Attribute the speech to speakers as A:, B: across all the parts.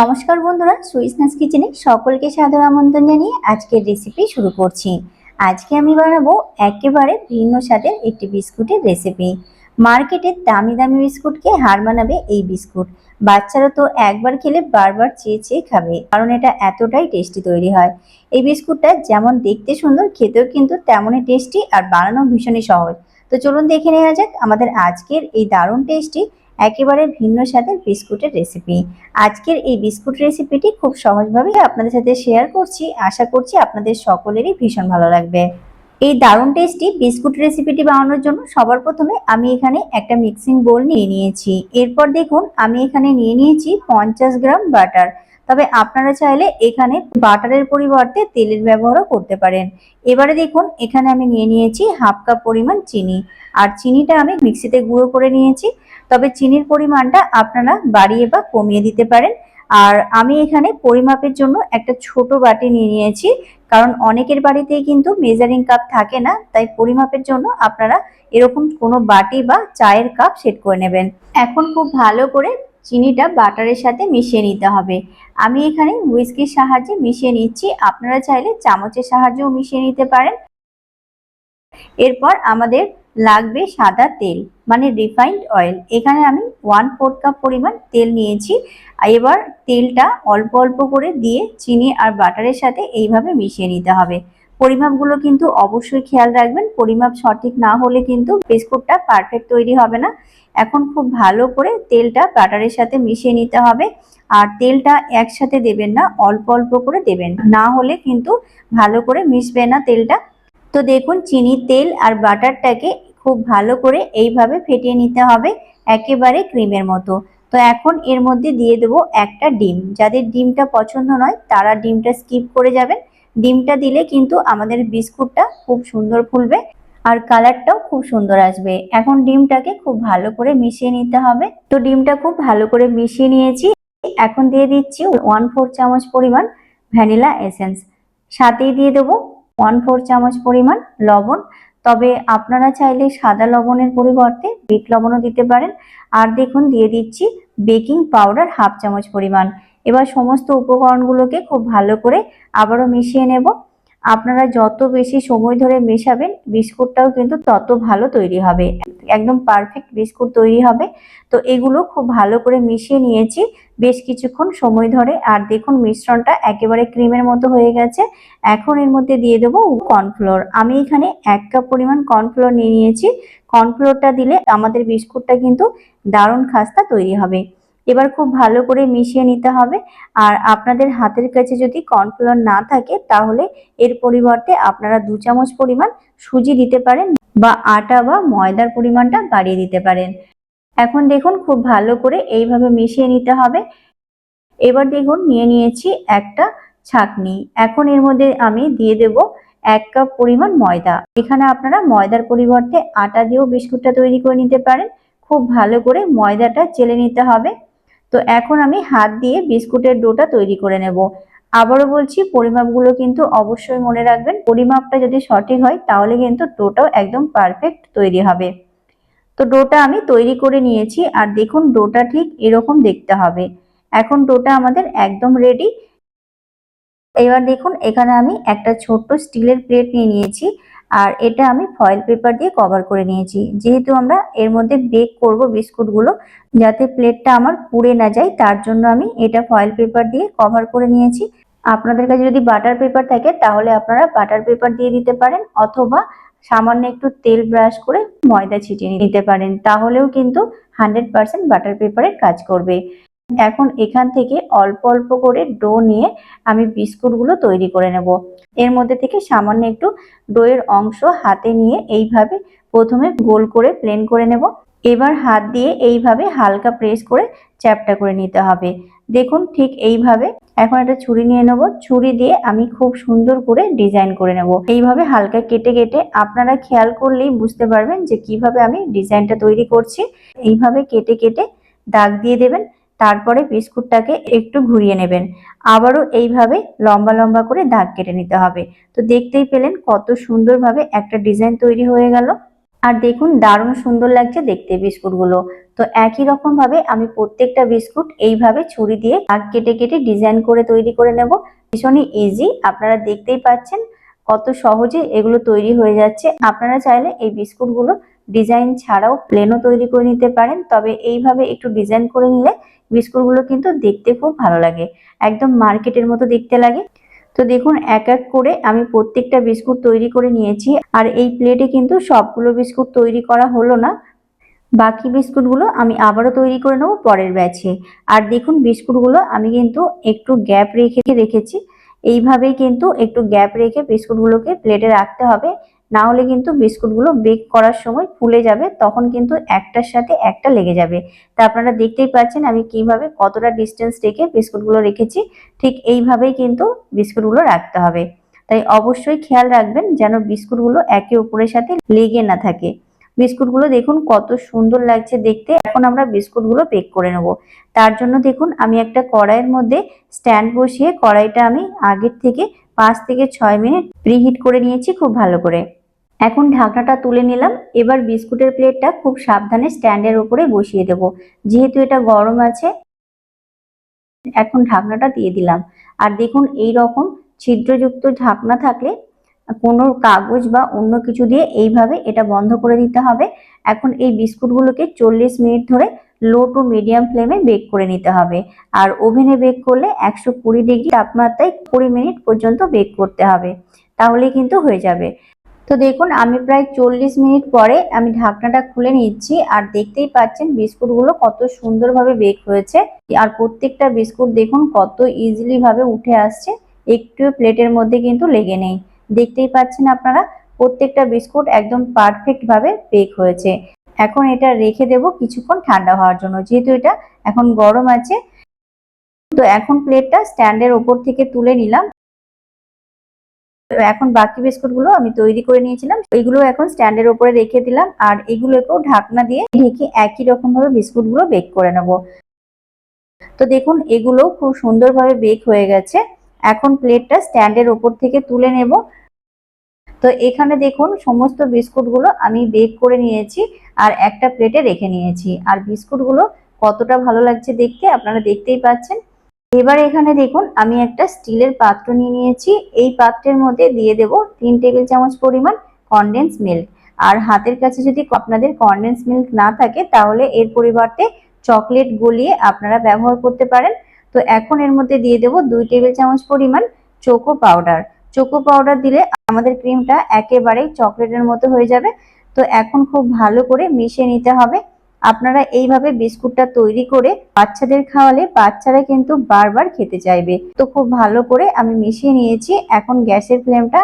A: নমস্কার বন্ধুরা, সুইসনাস কিচেনে সকলকে সাদর আমন্ত্রণ জানিয়ে আজকের রেসিপি শুরু করছি। আজকে আমি বানাবো একেবারে ভিন্ন স্বাদের একটি বিস্কুটের রেসিপি মার্কেটের দামি দামি বিস্কুটকে হার মানাবে এই বিস্কুট। বাচ্চারা তো একবার খেলে বারবার চেয়ে চেয়ে খাবে, কারণ এটা এতটাই টেস্টি তৈরি হয়। এই বিস্কুটটা যেমন দেখতে সুন্দর, খেতেও কিন্তু তেমনই টেস্টি আর বানানো ভীষণই সহজ। তো চলুন দেখে নেওয়া যাক আমাদের আজকের এই দারুণ টেস্টি একেবারে ভিন্ন স্বাদের বিস্কুটের রেসিপি আজকের এই বিস্কুট রেসিপিটি খুব সহজভাবে আপনাদের সাথে শেয়ার করছি। আশা করছি আপনাদের সকলেরই ভীষণ ভালো লাগবে। এই দারুণ টেস্টি বিস্কুট রেসিপিটি বানানোর জন্য সবার প্রথমে আমি এখানে একটা মিক্সিং বোল নিয়ে নিয়েছি। এরপর দেখুন, আমি এখানে নিয়ে নিয়েছি পঞ্চাশ গ্রাম বাটার তবে আপনারা চাইলে এখানে বাটারের পরিবর্তে তেলের ব্যবহারও করতে পারেন। এবারে দেখুন, এখানে আমি নিয়ে নিয়েছি হাফ কাপ পরিমাণ চিনি। আর চিনিটা আমি মিক্সিতে গুঁড়ো করে নিয়েছি। তবে চিনির পরিমাণটা আপনারা বাড়িয়ে বা কমিয়ে দিতে পারেন। আর আমি এখানে পরিমাপের জন্য একটা ছোট বাটি নিয়ে নিয়েছি। কারণ অনেকের বাড়িতেই কিন্তু মেজারিং কাপ থাকে না, তাই পরিমাপের জন্য আপনারা এরকম কোনো বাটি বা চায়ের কাপ সেট করে নেবেন। এখন খুব ভালো করে চিনিটা বাটারের সাথে মিশিয়ে নিতে হবে। আমি এখানে হুইস্কির সাহায্যে মিশিয়ে নিচ্ছি। আপনারা চাইলে চামচের সাহায্যেও মিশিয়ে নিতে পারেন। এরপর আমাদের লাগবে সাদা তেল মানে রিফাইন্ড অয়েল এখানে আমি ওয়ান ফোর্থ কাপ পরিমাণ তেল নিয়েছি। এবার তেলটা অল্প অল্প করে দিয়ে চিনি আর বাটারের সাথে এইভাবে মিশিয়ে নিতে হবে। পরিমাপগুলো কিন্তু অবশ্যই খেয়াল রাখবেন। পরিমাপ সঠিক না হলে কিন্তু বিস্কুটটা পারফেক্ট তৈরি হবে না। এখন খুব ভালো করে তেলটা বাটারের সাথে মিশিয়ে নিতে হবে। আর তেলটা একসাথে দেবেন না, অল্প অল্প করে দেবেন। না হলে কিন্তু ভালো করে মিশবে না তেলটা। তো দেখুন চিনি তেল আর বাটারটাকে খুব ভালো করে এইভাবে ফেটিয়ে নিতে হবে, একেবারে ক্রিমের মতো। তো এখন এর মধ্যে দিয়ে দেবো একটা ডিম। যাদের ডিমটা পছন্দ নয়, তারা ডিমটা স্কিপ করে যাবেন। ডিমটা দিলে কিন্তু আমাদের বিস্কুটটা খুব সুন্দর ফুলবে আর কালারটাও খুব সুন্দর আসবে। এখন ডিমটাকে খুব ভালো করে মিশিয়ে নিতে হবে। তো ডিমটা খুব ভালো করে মিশিয়ে নিয়েছি। এখন দিয়ে দিচ্ছি ওয়ান ফোর চামচ পরিমাণ ভ্যানিলা এসেন্স। সাথেই দিয়ে দেবো ওয়ান ফোর চামচ পরিমাণ লবণ। তবে আপনারা চাইলে সাদা লবণের পরিবর্তে বিট লবণও দিতে পারেন। আর দেখুন, দিয়ে দিচ্ছি বেকিং পাউডার হাফ চামচ পরিমাণ। এবার সমস্ত উপকরণগুলোকে খুব ভালো করে আবারও মিশিয়ে নেব। আপনারা যত বেশি সময় ধরে মেশাবেন, বিস্কুটটাও কিন্তু তত ভালো তৈরি হবে। একদম পারফেক্ট বিস্কুট তৈরি হবে। তো এগুলো খুব ভালো করে মিশিয়ে নিয়েছি বেশ কিছুক্ষণ সময় ধরে। আর দেখুন, মিশ্রণটা একেবারে ক্রিমের মতো হয়ে গেছে। এখন এর মধ্যে দিয়ে দেবো কর্নফ্লোর। আমি এখানে এক কাপ পরিমাণ কর্নফ্লোর নিয়ে নিয়েছি। কর্নফ্লোরটা দিলে আমাদের বিস্কুটটা কিন্তু দারুণ খাস্তা তৈরি হবে। এবার খুব ভালো করে মিশিয়ে নিতে হবে। আর আপনাদের হাতের কাছে যদি কর্নফ্লোর না থাকে, তাহলে এর পরিবর্তে আপনারা দু চামচ পরিমাণ সুজি দিতে পারেন বা আটা বা ময়দার পরিমাণটা বাড়িয়ে দিতে পারেন। এখন দেখুন খুব ভালো করে এইভাবে মিশিয়ে নিতে হবে। এবার দেখুন নিয়ে নিয়েছি একটা ছাকনি। এখন এর মধ্যে আমি দিয়ে দেব এক কাপ পরিমাণ ময়দা। এখানে আপনারা ময়দার পরিবর্তে আটা দিয়েও বিস্কুটটা তৈরি করে নিতে পারেন। খুব ভালো করে ময়দাটা চেলে নিতে হবে। তো এখন আমি হাত দিয়ে বিস্কুটের ডোটা তৈরি করে নেব। আবারও বলছি, পরিমাপগুলো কিন্তু অবশ্যই মনে রাখবেন। পরিমাপটা যদি সঠিক হয়, তাহলে কিন্তু ডোটাও একদম পারফেক্ট তৈরি হবে। তো ডোটা আমি তৈরি করে নিয়েছি, আর দেখুন ডোটা ঠিক এরকম দেখতে হবে। এখন ডোটা আমাদের একদম রেডি এবার দেখুন, এখানে আমি একটা ছোট্ট স্টিলের প্লেট নিয়ে নিয়েছি। আর এটা আমি ফয়েল পেপার দিয়ে কভার করে নিয়েছি। যেহেতু আমরা এর মধ্যে বেক করব বিস্কুটগুলো, যাতে প্লেটটা আমার পুড়ে না যায়, তার জন্য আমি এটা ফয়েল পেপার দিয়ে কভার করে নিয়েছি। আপনাদের কাছে যদি বাটার পেপার থাকে, তাহলে আপনারা বাটার পেপার দিয়ে দিতে পারেন, অথবা সামান্য একটু তেল ব্রাশ করে ময়দা ছিটিয়ে নিতে পারেন। তাহলেও কিন্তু হান্ড্রেড পার্সেন্ট বাটার পেপারের কাজ করবে। এখন এখান থেকে অল্প অল্প করে ডো নিয়ে আমি বিস্কুটগুলো তৈরি করে নেব। এর মধ্যে থেকে সামান্য একটু ডোয়ের অংশ হাতে নিয়ে এইভাবে প্রথমে গোল করে প্লেন করে নেব। এবার হাত দিয়ে এইভাবে হালকা প্রেস করে চ্যাপটা করে নিতে হবে। দেখুন ঠিক এইভাবে এখন একটা ছুরি নিয়ে নেব। ছুরি দিয়ে আমি খুব সুন্দর করে ডিজাইন করে নেব। এইভাবে হালকা কেটে কেটে আপনারা খেয়াল করলেই বুঝতে পারবেন যে কীভাবে আমি ডিজাইনটা তৈরি করছি। এইভাবে কেটে কেটে দাগ দিয়ে দেবেন। তারপরে বিস্কুটটাকে একটু ঘুরিয়ে নেবেন। আবারও এইভাবে লম্বা লম্বা করে দাগ কেটে নিতে হবে। তো দেখতেই পেলেন কত সুন্দরভাবে একটা ডিজাইন তৈরি হয়ে গেল। আর দেখুন, দারুণ সুন্দর লাগছে দেখতে বিস্কুটগুলো। তো একই রকম ভাবে আমি প্রত্যেকটা বিস্কুট এইভাবে ছুরি দিয়ে দাগ কেটে কেটে ডিজাইন করে তৈরি করে নেব। ভীষণই ইজি আপনারা দেখতেই পাচ্ছেন কত সহজে এগুলো তৈরি হয়ে যাচ্ছে। আপনারা চাইলে এই বিস্কুটগুলো ডিজাইন ছাড়াও প্লেনও তৈরি করে নিতে পারেন। তবে এইভাবে একটু ডিজাইন করে নিলে বিস্কুটগুলো কিন্তু দেখতে খুব ভালো লাগে। একদম মার্কেটের মতো দেখতে লাগে। তো দেখুন, এক এক করে আমি প্রত্যেকটা বিস্কুট তৈরি করে নিয়েছি। আর এই প্লেটে কিন্তু সবগুলো বিস্কুট তৈরি করা হলো না। বাকি বিস্কুটগুলো আমি আবারও তৈরি করে নেব পরের ব্যাচে আর দেখুন, বিস্কুটগুলো আমি কিন্তু একটু গ্যাপ রেখে রেখেছি। এইভাবেই কিন্তু একটু গ্যাপ রেখে বিস্কুটগুলোকে প্লেটে রাখতে হবে। না হলে কিন্তু বিস্কুটগুলো বেক করার সময় ফুলে যাবে, তখন কিন্তু একটার সাথে একটা লেগে যাবে। তা আপনারা দেখতেই পাচ্ছেন আমি কীভাবে কতটা ডিস্টেন্স রেখে বিস্কুটগুলো রেখেছি, ঠিক এইভাবেই কিন্তু বিস্কুটগুলো রাখতে হবে। তাই অবশ্যই খেয়াল রাখবেন যেন বিস্কুটগুলো একে অপরের সাথে লেগে না থাকে। বিস্কুটগুলো দেখুন কত সুন্দর লাগছে দেখতে, এখন আমরা বিস্কুটগুলো বেক করে নেব। তার জন্য দেখুন আমি একটা কড়াইয়ের মধ্যে স্ট্যান্ড বসিয়ে কড়াইটা আমি আগের থেকে পাঁচ থেকে ছয় মিনিট প্রিহিট করে নিয়েছি খুব ভালো করে। এখন ঢাকনাটা তুলে নিলাম। এবার বিস্কুটের প্লেটটা খুব সাবধানে স্ট্যান্ডের উপরে বসিয়ে দেব। যেহেতু এটা গরম আছে, এখন ঢাকনাটা দিয়ে দিলাম। আর দেখুন এই রকম ছিদ্রযুক্ত ঢাকনা থাকলে কোনো কাগজ বা অন্য কিছু দিয়ে এইভাবে এটা বন্ধ করে দিতে হবে। এখন এই বিস্কুটগুলোকে চল্লিশ মিনিট ধরে লো টু মিডিয়াম ফ্লেমে বেক করে নিতে হবে। আর ওভেনে বেক করলে একশো কুড়ি ডিগ্রি তাপমাত্রায় কুড়ি মিনিট পর্যন্ত বেক করতে হবে। তাহলে কিন্তু হয়ে যাবে। তো দেখুন, আমি প্রায় চল্লিশ মিনিট পরে আমি ঢাকনাটা খুলে নিচ্ছি আর দেখতেই পাচ্ছেন বিস্কুটগুলো কত সুন্দরভাবে বেক হয়েছে। আর প্রত্যেকটা বিস্কুট দেখুন কত ইজিলি ভাবে উঠে আসছে একটু প্লেটের মধ্যে কিন্তু লেগে নেই। দেখতেই পাচ্ছেন আপনারা, প্রত্যেকটা বিস্কুট একদম পারফেক্ট ভাবে বেক হয়েছে। এখন এটা রেখে দেব কিছুক্ষণ ঠান্ডা হওয়ার জন্য, যেহেতু এটা এখন গরম আছে। তো এখন প্লেটটা স্ট্যান্ডের ওপর থেকে তুলে নিলাম এখন বাকি বিস্কুটগুলো আমি তৈরি করে নিয়েছিলাম। এইগুলো এখন স্ট্যান্ডের ওপরে রেখে দিলাম আর এগুলোকেও ঢাকনা দিয়ে ঢেকে একই রকম ভাবে বিস্কুটগুলো বেক করে নেব। তো দেখুন, এগুলো খুব সুন্দরভাবে বেক হয়ে গেছে। এখন প্লেটটা স্ট্যান্ডের ওপর থেকে তুলে নেব। তো এখানে দেখুন, সমস্ত বিস্কুটগুলো আমি বেক করে নিয়েছি আর একটা প্লেটে রেখে নিয়েছি। আর বিস্কুটগুলো কতটা ভালো লাগছে দেখতে আপনারা দেখতেই পাচ্ছেন। এবার এখানে দেখুন, আমি একটা স্টিলের পাত্র নিয়ে নিয়েছি। এই পাত্রের মধ্যে দিয়ে দেব তিন টেবিল চামচ পরিমাণ কনডেন্স মিল্ক আর হাতের কাছে যদি আপনাদের কনডেন্স মিল্ক না থাকে, তাহলে এর পরিবর্তে চকলেট গলিয়ে আপনারা ব্যবহার করতে পারেন। তো এখন এর মধ্যে দিয়ে দেব দুই টেবিল চামচ পরিমাণ চোকো পাউডার চোকো পাউডার দিলে আমাদের ক্রিমটা একেবারেই চকলেটের মতো হয়ে যাবে। তো এখন খুব ভালো করে মিশিয়ে নিতে হবে। আপনারা এইভাবে বিস্কুটটা তৈরি করে বাচ্চাদের খাওয়ালে বাচ্চারা কিন্তু বারবার খেতে চাইবে। তো খুব ভালো করে আমি মিশিয়ে নিয়েছি। এখন গ্যাসের ফ্লেমটা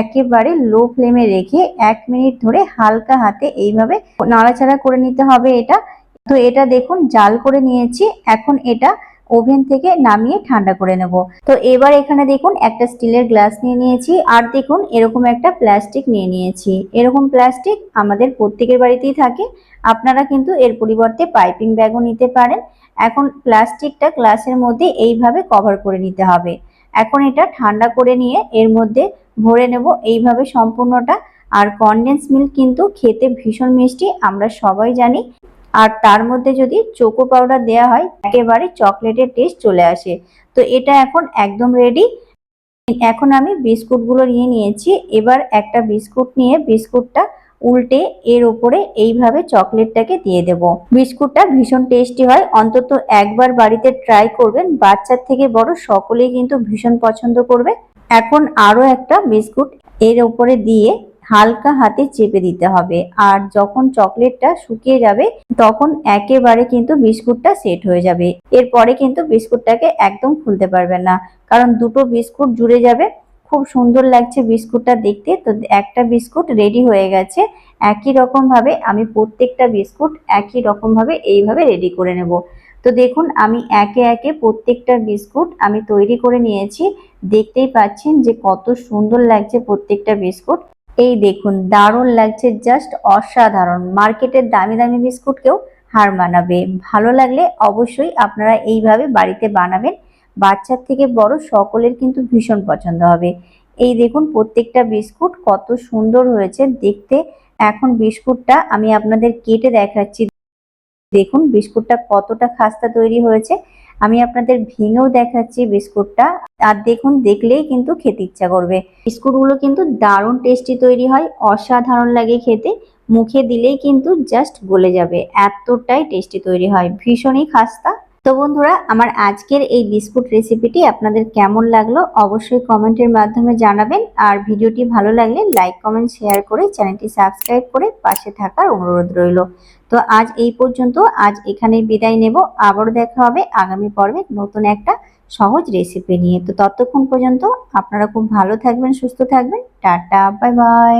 A: একেবারে লো ফ্লেমে রেখে এক মিনিট ধরে হালকা হাতে এইভাবে নাড়াচাড়া করে নিতে হবে এটা। তো এটা দেখুন, জাল করে নিয়েছি। এখন এটা ওভেন থেকে নামিয়ে ঠান্ডা করে নেব। তো এবার এখানে দেখুন, একটা স্টিলের গ্লাস নিয়ে নিয়েছি আর দেখুন, এরকম একটা প্লাস্টিক নিয়ে নিয়েছি। এরকম প্লাস্টিক আমাদের প্রত্যেকের বাড়িতেই থাকে। আপনারা কিন্তু এর পরিবর্তে পাইপিং ব্যাগও নিতে পারেন। এখন প্লাস্টিকটা গ্লাসের মধ্যে এইভাবে কভার করে নিতে হবে। এখন এটা ঠান্ডা করে নিয়ে এর মধ্যে ভরে নেব। এইভাবে সম্পূর্ণটা। আর কনডেন্স মিল্ক কিন্তু খেতে ভীষণ মিষ্টি, আমরা সবাই জানি। আর তার মধ্যে যদি চোকো পাউডার দেওয়া হয়, একেবারে চকলেটের টেস্ট চলে আসে। তো এটা এখন একদম রেডি এখন আমি বিস্কুটগুলো নিয়ে নিয়েছি। এবার একটা বিস্কুট নিয়ে বিস্কুটটা উল্টে এর উপরে এইভাবে চকলেটটাকে দিয়ে দেব। বিস্কুটটা ভীষণ টেস্টি হয়। অন্তত একবার বাড়িতে ট্রাই করবেন। বাচ্চার থেকে বড় সকলেই কিন্তু ভীষণ পছন্দ করবে। এখন আরও একটা বিস্কুট এর উপরে দিয়ে হালকা হাতে চেপে দিতে হবে। আর যখন চকলেটটা শুকিয়ে যাবে, তখন একেবারে কিন্তু বিস্কুটটা সেট হয়ে যাবে। এরপরে কিন্তু বিস্কুটটাকে একদম খুলতে পারবেন না। কারণ দুটো বিস্কুট জুড়ে যাবে। খুব সুন্দর লাগছে বিস্কুটটা দেখতে। তো একটা বিস্কুট রেডি হয়ে গেছে। একই রকম ভাবে আমি প্রত্যেকটা বিস্কুট একই রকম ভাবে এইভাবে রেডি করে নেব। তো দেখুন, আমি একে একে প্রত্যেকটা বিস্কুট আমি তৈরি করে নিয়েছি। দেখতেই পাচ্ছেন যে কত সুন্দর লাগছে প্রত্যেকটা বিস্কুট। এই দেখুন, দারুণ লাগছে জাস্ট অসাধারণ। মার্কেটের দামি দামি বিস্কুটকেও হার মানাবে। ভালো লাগলে অবশ্যই আপনারা এইভাবে বাড়িতে বানাবেন। বাচ্চার থেকে বড় সকলের কিন্তু ভীষণ পছন্দ হবে। এই দেখুন, প্রত্যেকটা বিস্কুট কত সুন্দর হয়েছে। দেখতে এখন বিস্কুটটা আমি আপনাদের কেটে দেখাচ্ছি। দেখুন, বিস্কুটটা কতটা খাস্তা তৈরি হয়েছে। আমি আপনাদের ভেঙেও দেখাচ্ছি বিস্কুটটা। আর দেখুন, দেখলেই কিন্তু খেতে ইচ্ছা করবে। বিস্কুটগুলো কিন্তু দারুণ টেস্টি তৈরি হয়, অসাধারণ লাগে খেতে। মুখে দিলেই কিন্তু জাস্ট গলে যাবে। এতটাই টেস্টি তৈরি হয়। ভীষণই খাস্তা। তো বন্ধুরা, আমার আজকের এই বিস্কুট রেসিপিটি আপনাদের কেমন লাগল অবশ্যই কমেন্টের মাধ্যমে জানাবেন। আর ভিডিওটি ভালো লাগলে লাইক, কমেন্ট, শেয়ার করে চ্যানেলটি সাবস্ক্রাইব করে পাশে থাকার অনুরোধ রইল। তো আজ এই পর্যন্ত, আজ এখানেই বিদায় নেব। আবারও দেখা হবে আগামী পর্বে নতুন একটা সহজ রেসিপি নিয়ে। তো ততক্ষণ পর্যন্ত আপনারা খুব ভালো থাকবেন, সুস্থ থাকবেন। Tata bye bye